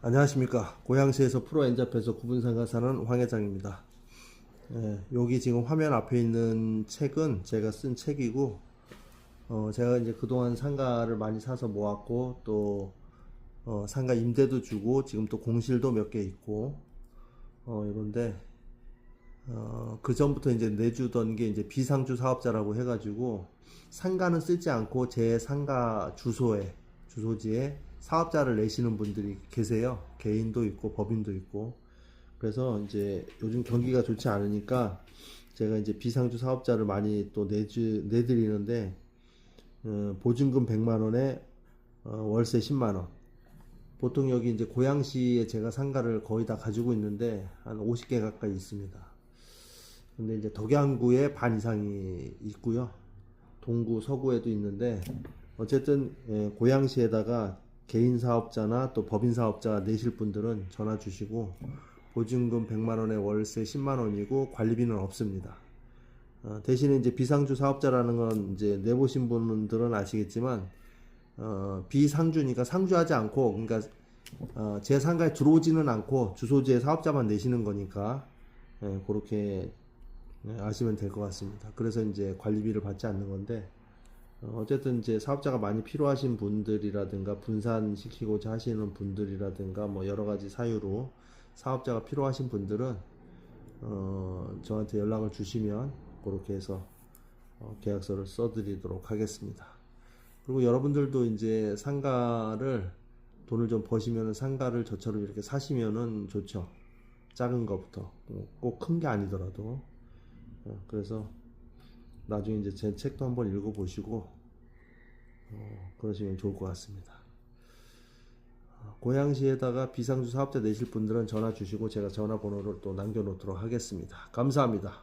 안녕하십니까. 고양시에서 프로 엔잡에서 구분상가 사는 황 회장입니다. 예, 여기 지금 화면 앞에 있는 책은 제가 쓴 책이고 어, 제가 이제 그동안 상가를 많이 사서 모았고 또 어, 상가 임대도 주고 지금 또 공실도 몇 개 있고 어, 이런데 어, 그 전부터 이제 내주던 게 이제 비상주 사업자라고 해가지고 상가는 쓰지 않고 제 상가 주소에 주소지에 사업자를 내시는 분들이 계세요. 개인도 있고 법인도 있고. 그래서 이제 요즘 경기가 좋지 않으니까 제가 이제 비상주 사업자를 많이 또 내주 내드리는데 어, 보증금 100만 원에 어, 월세 10만 원. 보통 여기 이제 고양시에 제가 상가를 거의 다 가지고 있는데 한 50개 가까이 있습니다. 근데 이제 덕양구에 반 이상이 있고요. 동구, 서구에도 있는데 어쨌든 예, 고양시에다가 개인 사업자나 또 법인 사업자 내실 분들은 전화 주시고 보증금 100만 원에 월세 10만 원이고 관리비는 없습니다. 어, 대신에 이제 비상주 사업자라는 건 이제 내보신 분들은 아시겠지만 어, 비상주니까 상주하지 않고 그러니까 어, 제 상가에 들어오지는 않고 주소지에 사업자만 내시는 거니까 예, 그렇게 예, 아시면 될 것 같습니다. 그래서 이제 관리비를 받지 않는 건데 어, 어쨌든 이제 사업자가 많이 필요하신 분들이라든가 분산시키고자 하시는 분들이라든가 뭐 여러 가지 사유로 사업자가 필요하신 분들은 어, 저한테 연락을 주시면 그렇게 해서 어, 계약서를 써드리도록 하겠습니다. 그리고 여러분들도 이제 상가를 돈을 좀 버시면 상가를 저처럼 이렇게 사시면은 좋죠. 작은 거부터 꼭 큰 게 아니더라도 어, 그래서 나중에 이제 제 책도 한번 읽어보시고 어, 그러시면 좋을 것 같습니다. 어, 고양시에다가 비상주 사업자 내실 분들은 전화 주시고 제가 전화번호를 또 남겨놓도록 하겠습니다. 감사합니다.